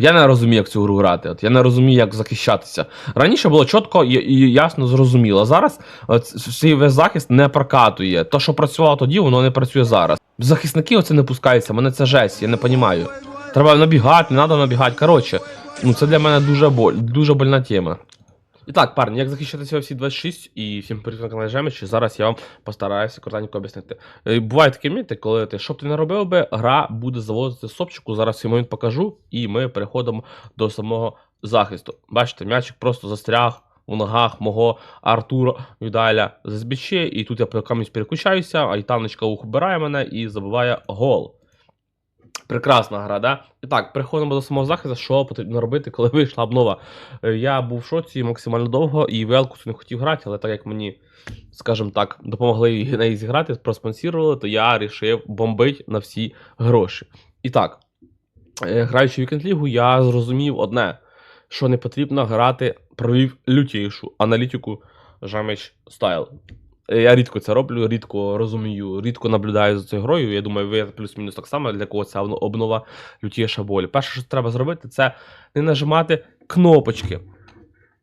Я не розумію, як цю гру грати. От я не розумію, як захищатися. Раніше було чітко і, і ясно зрозуміло. Зараз цей весь захист не прокатує. То, що працювало тоді, воно не працює зараз. Захисники оце не пускаються, мене це жесть, я не розумію. Треба набігати, не треба набігати. Коротше, ну це для мене дуже боль, дуже больна тема. І так, парні, як захищатися всі 26 і всім привіт на каналі Жемич, зараз я вам постараюся коротенько об'яснити. Е, Бувають такі моменти, коли ти що б ти не робив би, гра буде заводити сопчику. Зараз цей момент покажу, і ми переходимо до самого захисту. Бачите, м'ячик просто застряг у ногах мого Артура Відаля з СБЧ, і тут я по камінь переключаюся, а Ітаночка убирає мене і забиває гол. Прекрасна гра, да? І так, переходимо до самого захисту, що потрібно робити, коли вийшла обнова. Е, Я був в шоці максимально довго і велку не хотів грати, але так як мені, скажімо так, допомогли неї зіграти, проспонсірували, то я вирішив бомбити на всі гроші. І так, е, граючи в Вікенд Лігу, я зрозумів одне, що не потрібно грати, провів лютішу аналітику Жамич Стайл. Я рідко це роблю, рідко розумію, рідко наблюдаю за цією грою. Я думаю, ви плюс-мінус так само для кого ця обнова лютіша болі. Перше, що треба зробити, це не нажимати кнопочки.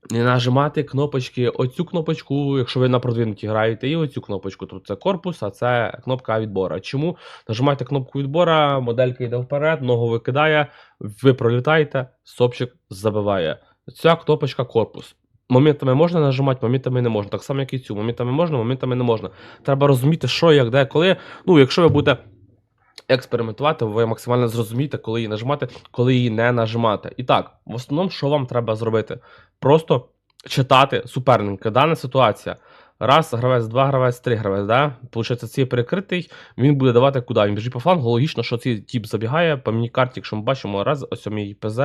Не нажимати кнопочки, оцю кнопочку, якщо ви на продвинуті граєте, і оцю кнопочку. Тобто це корпус, а це кнопка відбора. Чому? Нажимаєте кнопку відбора, моделька йде вперед, ногу викидає, ви пролітаєте, сопчик забиває. Ця кнопочка корпус. Моментами можна нажимати, моментами не можна. Так само, як і цю. Моментами можна, моментами не можна. Треба розуміти, що, як, де, коли. Ну, якщо ви будете експериментувати, ви максимально зрозумієте, коли її нажимати, коли її не нажимати. І так, в основному, що вам треба зробити? Просто читати суперника. Дана ситуація. Раз, гравець, два гравець, три гравець, да? Получається, цей перекритий, він буде давати куди? Він біжить по флангу, логічно, що цей тип забігає по мені карті, якщо ми бачимо, раз, ось мій ПЗ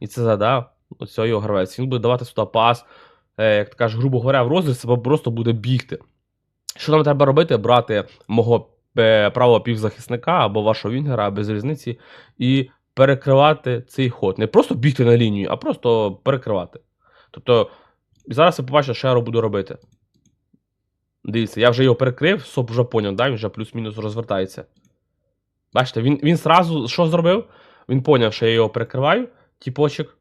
і ЦЗ, да? Ось його гравець. Він буде давати сюди пас, е, як ти кажеш, грубо говоря, в розріз, або просто буде бігти. Що нам треба робити? Брати мого е, правого півзахисника або вашого вінгера без різниці, і перекривати цей ход. Не просто бігти на лінію, а просто перекривати. Тобто, зараз ви побачите, що я буду робити. Дивіться, я вже його перекрив, соп вже поняв, да? він вже плюс-мінус розвертається. Бачите, він, він сразу що зробив? Він поняв, що я його перекриваю, тіпочок.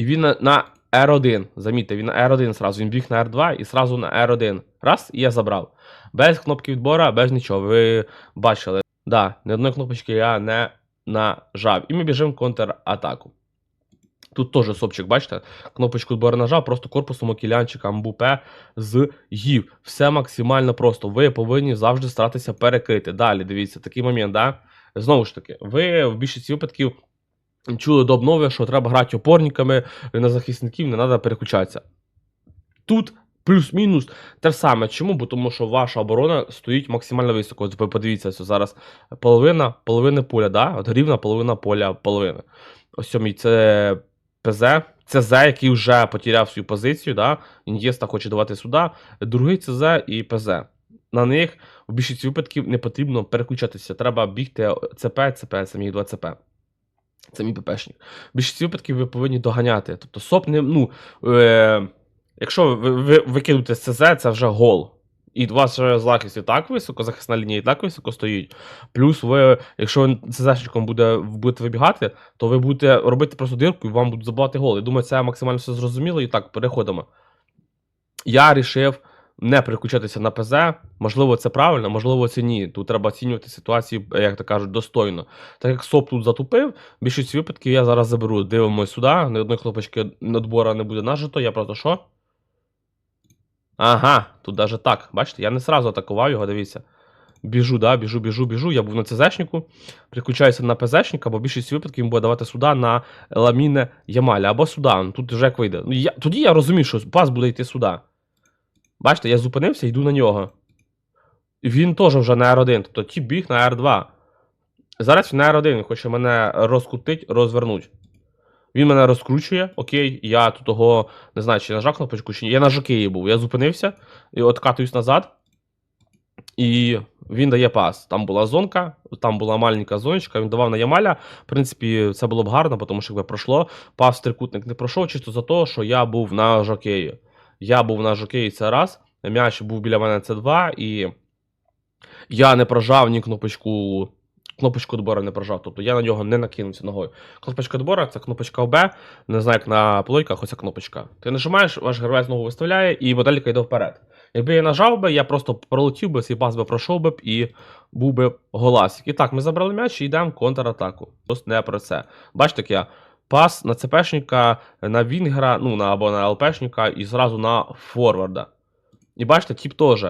І він на, на R1. Замітьте, він на R1 сразу. Він біг на R2 і сразу на R1. Раз, і я забрав. Без кнопки відбора, без нічого. Ви бачили. Да, ні одної кнопочки я не нажав. І ми біжимо в контратаку. Тут теж сопчик, бачите? Кнопочку відбору нажав, просто корпусом окілянчика амбупе з'їв. Все максимально просто. Ви повинні завжди старатися перекрити. Далі, дивіться, такий момент, да? Знову ж таки, ви в більшості випадків чули до обнови, що треба грати опорниками на захисників, не треба переключатися. Тут плюс-мінус те саме. Чому? Бо тому що ваша оборона стоїть максимально високо. Подивіться, ось зараз половина, половина поля, да? От рівна половина поля, половина. Ось сьомій це ПЗ. ЦЗ, який вже потеряв свою позицію, да? Ін'єста хоче давати сюди. Другий ЦЗ і ПЗ. На них в більшості випадків не потрібно переключатися. Треба бігти ЦП, ЦП, це мій 2 ЦП. Це мій ППшник. В більшості випадків ви повинні доганяти. Тобто СОП не. Ну, е, якщо ви, ви викинете з ЦЗ, це вже гол. І у вас же захист і так високо, захисна лінія і так високо стоїть. Плюс ви, якщо ви ЦЗшником буде, будете вибігати, то ви будете робити просто дирку і вам будуть забивати гол. Я думаю, це максимально все зрозуміло. І так, переходимо. Я вирішив не переключатися на ПЗ. Можливо, це правильно, можливо, це ні. Тут треба оцінювати ситуацію, як то кажуть, достойно. Так як СОП тут затупив, в більшості випадків я зараз заберу. Дивимось сюди, ні одної кнопочки надбора не буде нажито, я просто що? Ага, тут даже так. Бачите, я не сразу атакував його, дивіться. Біжу, да, біжу, біжу, біжу. Я був на ЦЗшнику, приключаюся на ПЗшника, бо в більшості випадків він буде давати сюди на ламіне Ямаля або сюди. Ну, Тут вже як вийде. Ну, я, тоді я розумію, що пас буде йти сюди. Бачите, я зупинився йду на нього. Він теж вже на R1, тобто ті біг на R2. Зараз він на R1, він хоче мене розкрутить, розвернуть. Він мене розкручує, окей, я тут того не знаю, чи нажав кнопочку, чи ні. Я на жокеї був. Я зупинився і откатуюсь назад. І він дає пас. Там була зонка, там була маленька зоночка, він давав на Ямаля. В принципі, це було б гарно, тому що якби пройшло. Пас трикутник не пройшов, чисто за те, що я був на жокеї. Я був на жокеї це раз, м'яч був біля мене це два, і я не прожав ні кнопочку кнопочку відбору не прожав. Тобто я на нього не накинувся ногою. Кнопочка відбору це кнопочка ОБ, не знаю, як на плойках, ось ця кнопочка. Ти нажимаєш, ваш гравець ногу виставляє, і моделька йде вперед. Якби я нажав би, я просто пролетів би, цей пас би пройшов би і був би голасик. І так, ми забрали м'яч і йдемо в контратаку. Просто не про це. Бачите, як я пас на ЦПшника, на Вінгера, ну на або на ЛПшника і зразу на форварда. І бачите, тіп теж.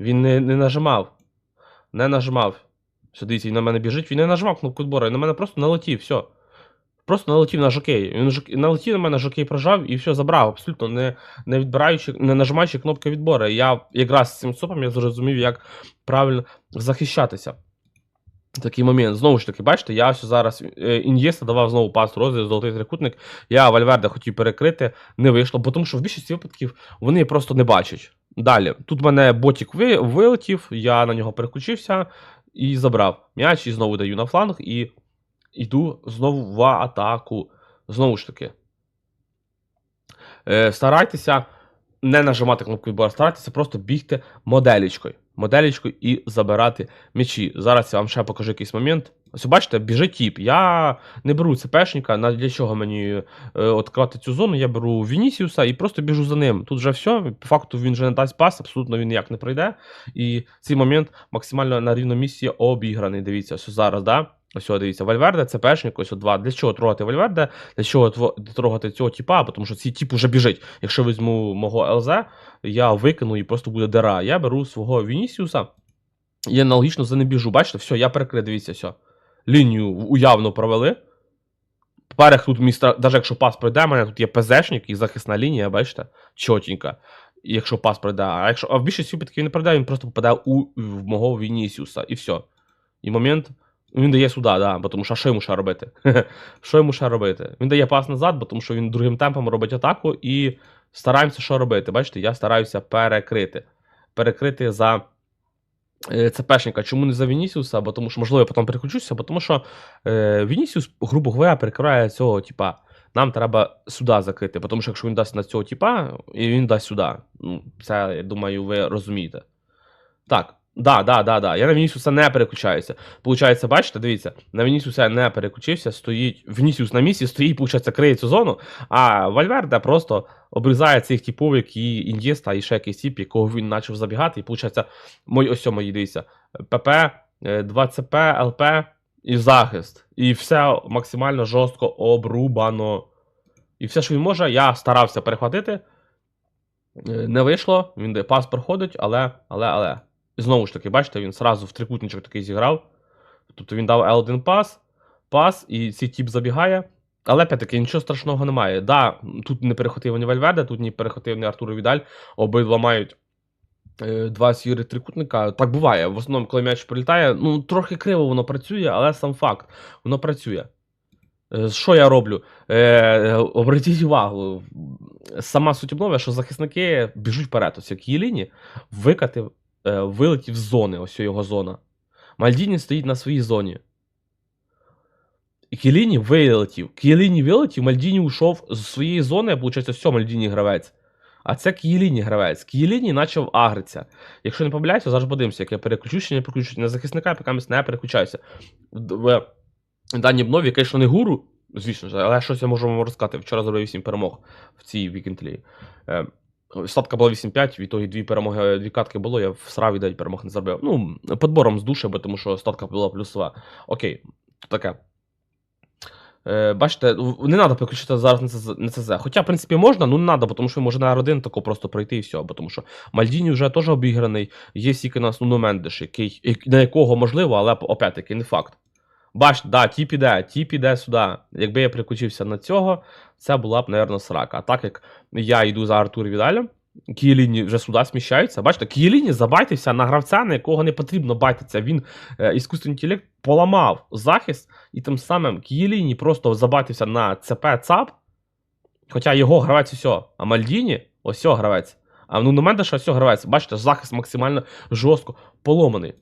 Він не, не нажимав. Не нажимав. Дивіться, він на мене біжить, він не нажимав кнопку відбору, він на мене просто налетів, все. Просто налетів на жокей. Він жок... налетів на мене, жокей прожав і все забрав, абсолютно не, не відбираючи, не нажимаючи кнопки відбору. Я якраз з цим сопом я зрозумів, як правильно захищатися. Такий момент. Знову ж таки, бачите, я ось зараз е, Ін'єста давав знову пас розвитку, золотий трикутник. Я Вальверде хотів перекрити, не вийшло, бо тому що в більшості випадків вони просто не бачать. Далі, тут в мене ботік ви, вилетів, я на нього переключився і забрав м'яч, і знову даю на фланг, і йду знову в атаку. Знову ж таки. Е, старайтеся не нажимати кнопку відбору, старайтеся просто бігти моделічкою. Моделічкою і забирати м'ячі. Зараз я вам ще покажу якийсь момент. Ось бачите, біжить тіп. Я не беру ЦПшника, на для чого мені е, відкривати цю зону. Я беру Вінісіуса і просто біжу за ним. Тут вже все. По факту він вже не дасть пас, абсолютно він ніяк не пройде. І цей момент максимально на рівному місці обіграний. Дивіться, ось зараз, да? Ось, дивіться, Вальверде, ЦПшник, ось о, два. Для чого трогати Вальверде? Для чого трогати цього тіпа? Тому що цей тіп уже біжить. Якщо візьму мого ЛЗ, я викину і просто буде дира. Я беру свого Вінісіуса і аналогічно за ним біжу. Бачите, все, я перекрив, дивіться, все. Лінію уявно провели. Поперек тут міста, навіть якщо пас пройде, у мене тут є ПЗшник і захисна лінія, бачите, чотенька. Якщо пас пройде. А якщо а в більшості випадків він не пройде, він просто попаде у в мого Вінісіуса. І все. І момент. Він дає сюди, да, бо тому що що йому ще робити? що йому ще робити? Він дає пас назад, бо тому що він другим темпом робить атаку і стараємося що робити. Бачите, я стараюся перекрити. Перекрити за е, ЦПшника. Чому не за Вінісіуса? Бо тому що, можливо, я потім переключуся, бо тому що е, Вінісіус, грубо говоря, перекриває цього типа. Нам треба сюди закрити, тому що якщо він дасть на цього типа, і він дасть сюди. Ну, це, я думаю, ви розумієте. Так, да, да, да, да. Я на Вінісіуса не переключаюся. Получається, бачите, дивіться, на Вінісіуса я не переключився, стоїть. Вінісіус на місці стоїть, получається, криє цю зону, а Вальверде просто обрізає цих типів, які Ін'єста і ще якийсь тип, якого він почав забігати, і получається, мої ось мої, дивіться, ПП, 2ЦП, ЛП і захист. І все максимально жорстко обрубано. І все, що він може, я старався перехватити. Е, Не вийшло, він пас проходить, але, але, але. Знову ж таки, бачите, він сразу в трикутничок такий зіграв. Тобто він дав L1 пас, пас, і цей тіп забігає. Але опять-таки нічого страшного немає. Да, тут не перехотив ні Вальверде, тут не перехотив ні Артур Відаль. Обидва мають е, два сірі трикутника. Так буває. В основному, коли м'яч прилітає, ну трохи криво воно працює, але сам факт, воно працює. Е, Що я роблю? Е, обратіть увагу, сама суть обнови, що захисники біжуть вперед. Ось як Єліні викатив, е, вилетів з зони, ось його зона. Мальдіні стоїть на своїй зоні. Кіліні вилетів. Кіліні вилетів, Мальдіні ушов з своєї зони, а виходить, все, Мальдіні гравець. А це Кієліні гравець. Кієліні почав агритися. Якщо не помиляюся, зараз подивимося, як я переключусь чи не переключусь. На захисника поки не переключаюся. В даній обнові, звісно, не гуру, звісно ж, але щось я можу вам розказати. Вчора зробив 8 перемог в цій вікентлі. Статка була 8-5, від того дві перемоги, дві катки було, я в сраві 9 перемог не зробив. Ну, подбором з душі, бо тому що статка була плюсова. Окей, таке. Е, бачите, не треба переключити зараз на ЦЗ. Хоча, в принципі, можна, ну не треба, тому що може на R1 тако просто пройти і все. Бо тому що Мальдіні вже теж обіграний, є тільки на основну Мендеш, який, на якого можливо, але опять-таки не факт. Бачите, да, ті піде, ті піде сюди. Якби я переключився на цього, це була б, напевно, срака. А так як я йду за Артур Відалем, Кієліні вже сюди сміщаються. Бачите, Кієліні забайтився на гравця, на якого не потрібно байтитися. Він е, іскусний інтелект поламав захист, і тим самим Кієліні просто забайтився на ЦП ЦАП. Хоча його гравець усе, а Мальдіні ось гравець. А ну на мене ще ось гравець. Бачите, захист максимально жорстко поломаний.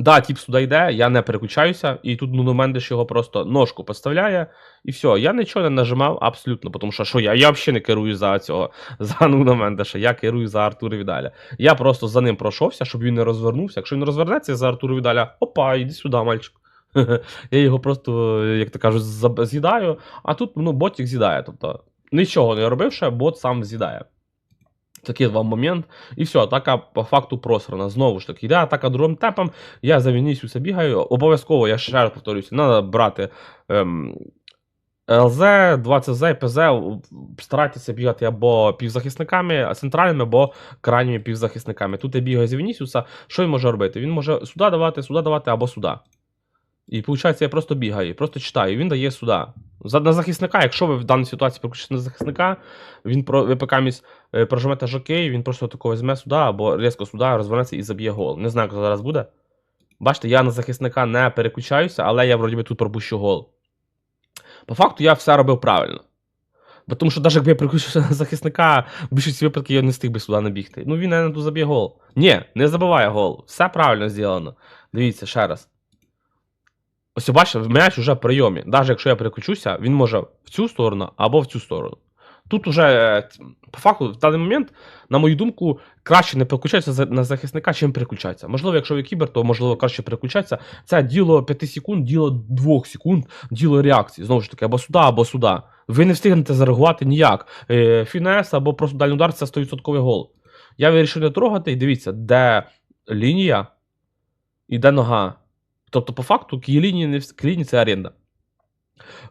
Да, тіп сюди йде, я не переключаюся, і тут ну, Мендеш його просто ножку поставляє, і все. Я нічого не нажимав абсолютно, тому що що я? Я взагалі не керую за цього, за Нуно Мендеша, я керую за Артура Відаля. Я просто за ним пройшовся, щоб він не розвернувся. Якщо він розвернеться за Артура Відаля, опа, іди сюди, мальчик. Я його просто, як то кажуть, з'їдаю, а тут ну, ботик з'їдає. Тобто нічого не робив ще, бот сам з'їдає. Такий вам момент. І все, атака по факту просрана. Знову ж таки, йде атака другим темпом. Я за Вінісіуса бігаю. Обов'язково, я ще раз повторюся, треба брати ем, ЛЗ, 2ЦЗ, ПЗ. Старайтеся бігати або півзахисниками центральними, або крайніми півзахисниками. Тут я бігаю за Вінісіуса. Що він може робити? Він може сюди давати, сюди давати або сюди. І виходить, я просто бігаю, просто читаю, він дає сюди. На захисника, якщо ви в даній ситуації переключите на захисника, він ви поки е, прожмете жокей, він просто тако візьме сюди або різко сюди, розвернеться і заб'є гол. Не знаю, це зараз буде. Бачите, я на захисника не переключаюся, але я вроді би тут пропущу гол. По факту я все робив правильно. Бо тому що навіть якби я переключився на захисника, в більшості випадків я не встиг би сюди набігти. Ну він не тут заб'є гол. Ні, не забиває гол. Все правильно зроблено. Дивіться ще раз. Ось бачите, м'яч уже в прийомі. Навіть якщо я переключуся, він може в цю сторону або в цю сторону. Тут уже, е, по факту, в даний момент, на мою думку, краще не переключатися на захисника, чим переключатися. Можливо, якщо ви кібер, то можливо краще переключатися. Це діло 5 секунд, діло 2 секунд, діло реакції. Знову ж таки, або сюди, або сюди. Ви не встигнете зареагувати ніяк. Е, Фінес або просто дальній удар це 100% гол. Я вирішив не трогати, і дивіться, де лінія і де нога. Тобто, по факту, Києліні не Києліні це оренда.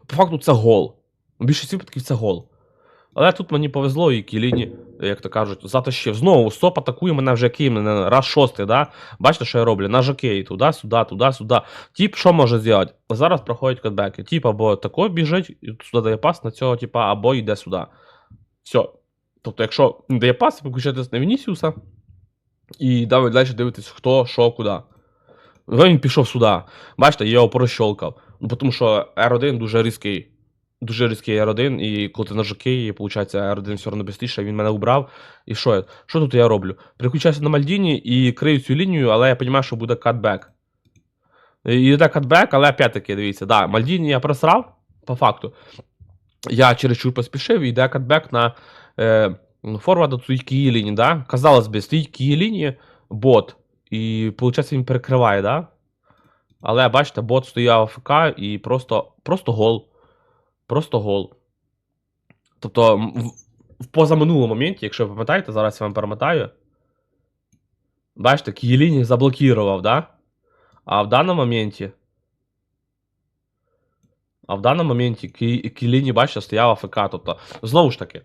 По факту, це гол. У більшості випадків це гол. Але тут мені повезло, і Кіліні, як то кажуть, затащив. Знову стоп атакує мене вже Київ, раз шостий, да? Бачите, що я роблю? На жокеї, туди, сюди, туди, сюди. Тіп, що може зробити? Зараз проходять катбеки. Тіп або тако біжить, сюди дає пас на цього, типа, або йде сюди. Все. Тобто, якщо не дає пас, ви включаєтесь на Вінісіуса, і далі дивитесь, хто, що, куди. Ну, Він пішов сюди. Бачите, я його прощолкав. Ну, тому що R1 дуже різкий. Дуже різкий R1, і коли ти на жокеї, виходить, R1 все одно швидше, він мене убрав. І що я? Що тут я роблю? Переключаюся на Мальдіні і крию цю лінію, але я розумію, що буде катбек. І йде катбек, але опять-таки, дивіться, да, Мальдіні я просрав, по факту. Я чересчур поспішив, і йде катбек на е, форварда цієї лінії, да? Казалось би, стоїть Киї лінії, бот. І, виходить, він перекриває, да? Але бачите, бот стояв АФК і просто, просто гол. Просто гол. Тобто, в, в позаминулому моменті, якщо ви пам'ятаєте, зараз я вам перемотаю. Бачите, Києліні заблокував, да? А в даному моменті. А в даному моменті Кі- бачите, стояв АФК. Тобто, знову ж таки,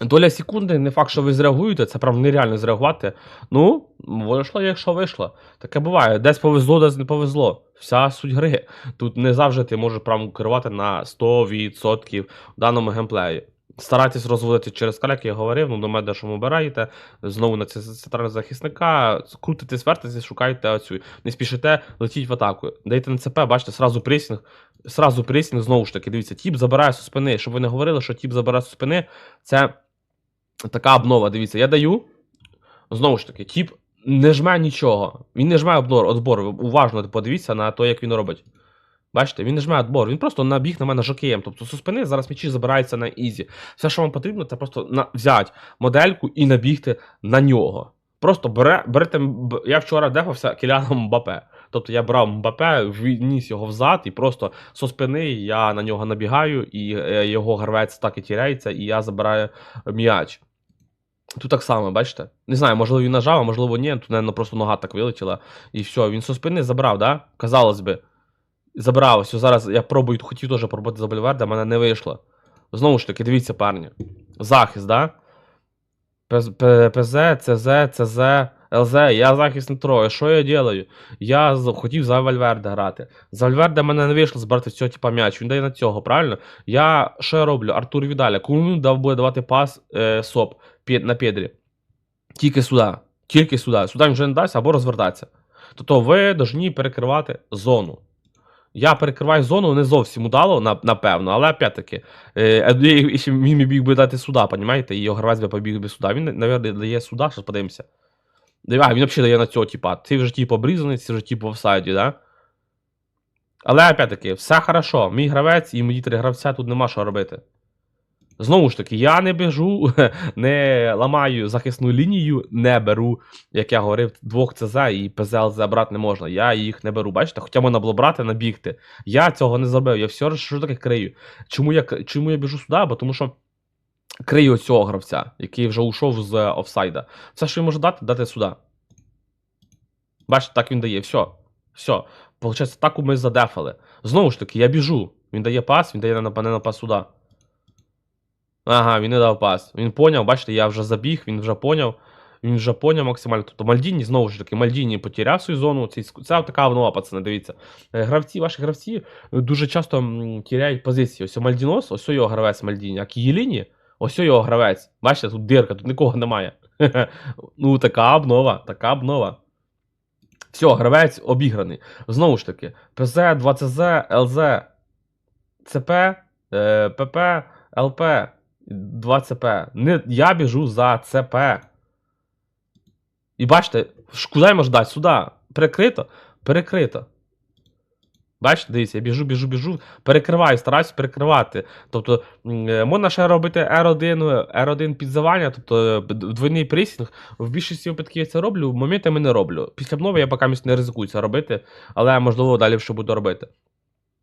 доля секунди, не факт, що ви зреагуєте, це прям нереально зреагувати. Ну, вийшло, якщо вийшло. Таке буває. Десь повезло, десь не повезло. Вся суть гри. Тут не завжди ти можеш прям керувати на 100% в даному геймплеї. Старайтесь розводити через каляк, я говорив, ну до мене, що обираєте. Знову на це центрального захисника, крутитесь, вертитесь, шукайте оцю. Не спішите, летіть в атаку. Дайте на ЦП, бачите, сразу пресінг. Сразу пресінг, знову ж таки, дивіться, тіп забирає зі спини. Щоб ви не говорили, що тіп забирає зі спини, це така обнова. Дивіться, я даю. Знову ж таки, тіп не жме нічого. Він не жме обнор, отбор. Уважно подивіться на те, як він робить. Бачите, він не жме отбор, він просто набіг на мене жокеєм. Тобто зі спини зараз м'ячі забираються на ізі. Все, що вам потрібно, це просто взяти модельку і набігти на нього. Просто бере, берете. Я вчора дефався кіляном Мбапе. Тобто я брав Мбапе, вніс його взад, і просто со спини я на нього набігаю, і е, його гравець так і тіряється, і я забираю м'яч. Тут так само, бачите? Не знаю, можливо, він нажав, а можливо, ні. Тут, напевно, просто нога так вилетіла. І все, він со спини забрав, да? Казалось би. Забрав. Ось зараз я пробую, хотів теж пробувати за Бельверде, а мене не вийшло. Знову ж таки, дивіться, парні. Захист, да? ПЗ, ЦЗ, ЦЗ, ЛЗ, я захист не трою. Що я делаю? Я хотів за Вальверде грати. За Вальверде мене не вийшло збирати цього типа м'яч. Він дає на цього, правильно? Я що я роблю? Артур Відаля. Кому дав буде давати пас е, СОП на Педрі? Тільки сюди. Тільки сюди. Сюди він вже не дасть або розвертатися. Тобто ви повинні перекривати зону. Я перекриваю зону не зовсім удало, напевно, але опять-таки, е, він міг би дати сюди, понімаєте, і його гравець би побіг би сюди. Він, мабуть, дає сюди, зараз подивимося. А, він взагалі дає на цього, типа, ти вже типу обрізаний, ти вже типу в офсайді, да? Але опять-таки, все хорошо. Мій гравець і мої три гравця тут нема що робити. Знову ж таки, я не біжу, не ламаю захисну лінію, не беру, як я говорив, двох ЦЗ і ПЗЛЗ брати не можна. Я їх не беру. Бачите, хоча можна було брати, набігти. Я цього не зробив, я все ж що таке крию. Чому я, чому я біжу сюди? Бо тому що крию цього гравця, який вже ушов з офсайда. Все, що він може дати, дати сюди. Бачите, так він дає. Все. Все. Получається, таку ми задефали. Знову ж таки, я біжу. Він дає пас, він дає на на пас сюди. Ага, він не дав пас. Він поняв, бачите, я вже забіг, він вже поняв. Він вже поняв максимально. Тобто Мальдіні, знову ж таки, Мальдіні потеряв свою зону. Це, це така нова, пацани, дивіться. Е, Гравці, ваші гравці е, дуже часто тіряють позиції. Ось Мальдінос, ось його гравець Мальдіні, а Кієліні, ось його гравець. Бачите, тут дирка, тут нікого немає. ну, така обнова, така обнова. Все, гравець обіграний. Знову ж таки, ПЗ, 2ЦЗ, ЛЗ, ЦП, е, ПП, ЛП, 2ЦП. Не, я біжу за ЦП. І бачите, куди можу дати? Сюди. Перекрито? Перекрито. Бачите, дивіться, я біжу, біжу, біжу, перекриваю, стараюся перекривати. Тобто, е, можна ще робити R1, R1 підзивання, тобто е, двойний пресінг. В більшості випадків я це роблю, в моментами не роблю. Після обнови я поки не ризикую це робити, але можливо далі що буду робити.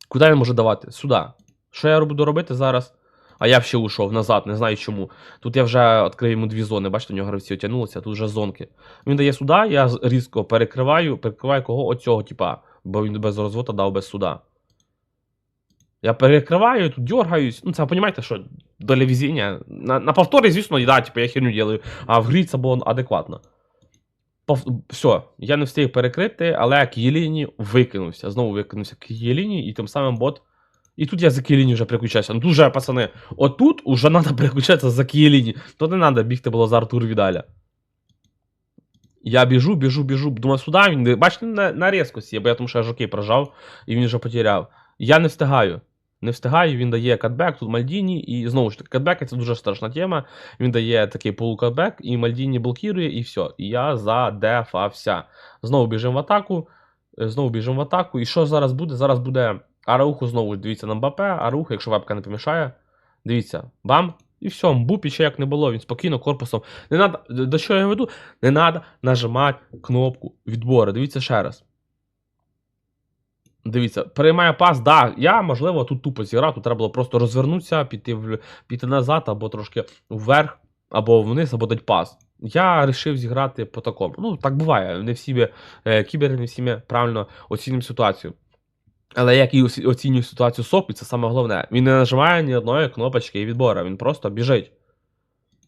Куди я можу давати? Сюди. Що я буду робити зараз? А я ще ушов назад, не знаю чому. Тут я вже відкрив йому дві зони, бачите, у нього гравці отягнулися, тут вже зонки. Він дає сюди, я різко перекриваю, перекриваю кого оцього, типа, бо він без розвода дав без суда. Я перекриваю, тут дергаюсь. Ну, це розумієте, що доля везіння. На, на повторі, звісно, да, типу, я херню ділаю, а в грі це було адекватно. Пов... Все, я не встиг перекрити, але Кієліні викинувся. Знову викинувся Кієліні, і тим самим бот. І тут я за Кієліні вже переключаюся. Ну тут вже, пацани, отут уже треба переключатися за Кієліні. То не треба бігти було за Артур Відаля. Я біжу, біжу, біжу. Думаю, сюди він. Бачите, на, на різкості, бо я тому що я жокей прожав, і він вже потеряв. Я не встигаю. Не встигаю, він дає катбек, тут Мальдіні, і знову ж таки, катбек це дуже страшна тема. Він дає такий полукатбек, і Мальдіні блокує, і все. І я задефався. Знову біжимо в атаку. е, Знову біжимо в атаку. І що зараз буде? Зараз буде Арауху знову дивіться на Мбапе, Арауху, якщо вебка не помішає. Дивіться, бам. І все, Мбупі ще як не було, він спокійно корпусом. Не надо, до чого я веду? Не треба нажимати кнопку відбору. Дивіться ще раз. Дивіться, переймає пас, да, я, можливо, тут тупо зіграв, тут треба було просто розвернутися, піти, піти назад, або трошки вверх, або вниз, або дати пас. Я вирішив зіграти по такому. Ну, так буває. Не всі ми, е, кібери, не всі правильно оцінюємо ситуацію. Але як і оці- оцінює ситуацію Сопі, це саме головне. Він не нажимає ні одної кнопочки і відбора, він просто біжить.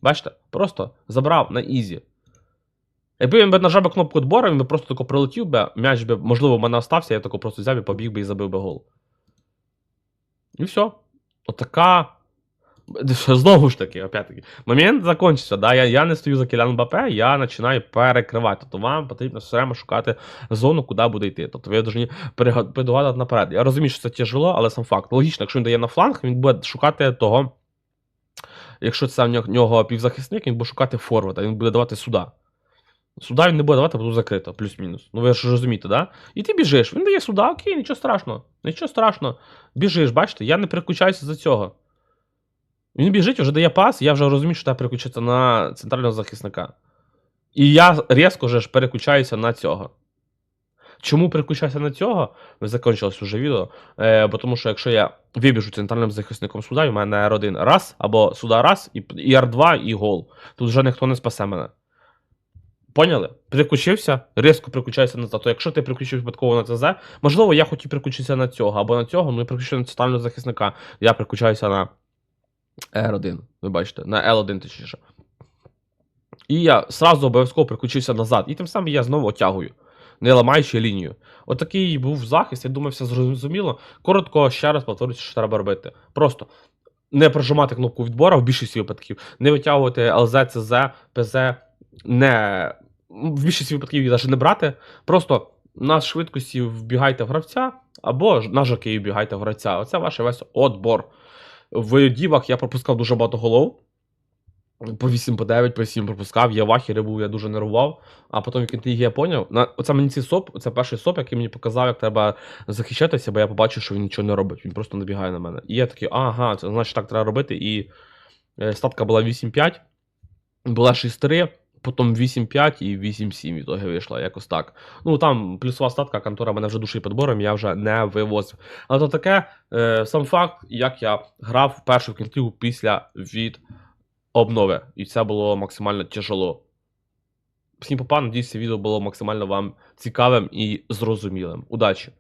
Бачите? Просто забрав на ізі. Якби він би нажав би кнопку відбору, він би просто тако прилетів би, м'яч би, можливо, в мене остався, я тако просто взяв і побіг би і забив би гол. І все. Отака. Знову ж таки, опять-таки, момент закончився, да? я, я не стою за Кілян Мбапе, я починаю перекривати. Тобто вам потрібно все время шукати зону, куди буде йти. Тобто ви повинні предугадати наперед. Я розумію, що це тяжело, але сам факт. Логічно, якщо він дає на фланг, він буде шукати того. Якщо це в нього- півзахисник, він буде шукати форварда, він буде давати сюди. Сюди він не буде давати, бо закрито, плюс-мінус. Ну ви ж розумієте, да? І ти біжиш. Він дає сюди, окей, нічого страшного. Нічого страшного. Біжиш, бачите, я не переключаюся за цього. Він біжить, вже дає пас, я вже розумію, що треба переключитися на центрального захисника. І я різко вже ж переключаюся на цього. Чому переключаюся на цього? Ви закінчилось уже відео. Е, бо тому що якщо я вибіжу центральним захисником сюди, у мене R1 раз, або сюди раз, і, і R2, і гол. Тут вже ніхто не спасе мене. Поняли? Переключився, різко переключаюся назад. То якщо ти переключив випадково на ЦЗ, можливо, я хотів переключитися на цього, або на цього, ну і переключився на центрального захисника. Я переключаюся на R1, ви бачите, на L1 точніше. І я сразу обов'язково переключився назад. І тим самим я знову отягую, не ламаючи лінію. Отакий був захист, я думаю, все зрозуміло. Коротко, ще раз повторюся, що треба робити. Просто не прожимати кнопку відбору в більшості випадків, не витягувати ЛЗ, ЦЗ, ПЗ, не в більшості випадків їх навіть не брати. Просто на швидкості вбігайте в гравця, або на жокеї вбігайте в гравця. Оце ваш весь отбор. В дівах я пропускав дуже багато голов. по 8, по 9, по 7 пропускав, я вахі був, я дуже нервував. А потім в кінці я поняв. На, оце мені цей соп, це перший соп, який мені показав, як треба захищатися, бо я побачив, що він нічого не робить. Він просто набігає на мене. І я такий, ага, це значить так треба робити. І е, статка була 8-5, була 6-3, потім 8-5 і 8-7 в ітоги вийшла, якось так. Ну там плюсова статка, контора мене вже душить підбором, я вже не вивозив. Але то таке, е, сам факт, як я грав першу кінцівку після від обнови. І це було максимально тяжело. Всім попа, надіюсь, це відео було максимально вам цікавим і зрозумілим. Удачі!